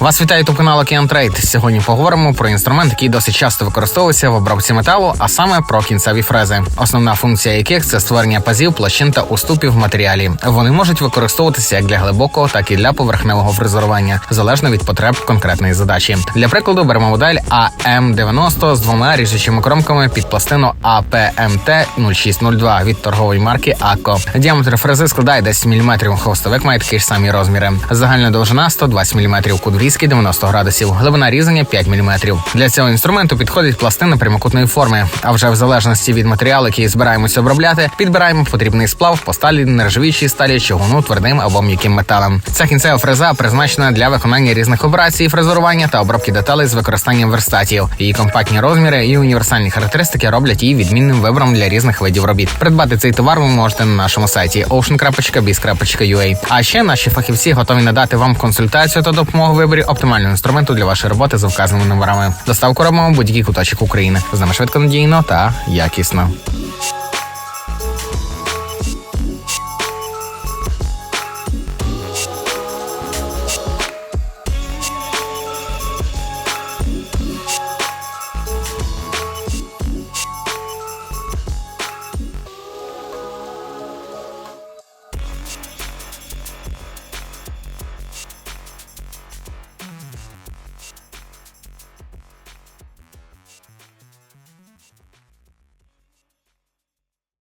Вас вітає ютуб канал Океан Трейд. Сьогодні поговоримо про інструмент, який досить часто використовується в обробці металу, а саме про кінцеві фрези, основна функція яких це створення пазів, площин та уступів в матеріалі. Вони можуть використовуватися як для глибокого, так і для поверхневого фрезерування, залежно від потреб конкретної задачі. Для прикладу беремо модель АМ90 з двома ріжучими кромками під пластину АПМТ 0602 від торгової марки АКО. Діаметр фрези складає 10 мм, хвостовик має такі ж самі розміри. Загальна довжина 120 мм, кут врізки 90 градусів, глибина різання 5 мм. Для цього інструменту підходить пластина прямокутної форми. А вже в залежності від матеріалу, який збираємося обробляти, підбираємо потрібний сплав по сталі, нержавіючій сталі, чугуну, твердим або м'яким металом. Ця кінцева фреза призначена для виконання різних операцій, фрезерування та обробки деталей з використанням верстатів. Її компактні розміри і універсальні характеристики роблять її відмінним вибором для різних видів робіт. Придбати цей товар ви можете на нашому сайті ocean.biz.ua. А ще наші фахівці готові надати вам консультацію та допомогу в виборі оптимального інструменту для вашої роботи за вказаними номерами. Доставку робимо будь-який куточок України. З нами швидко надійно та якісно.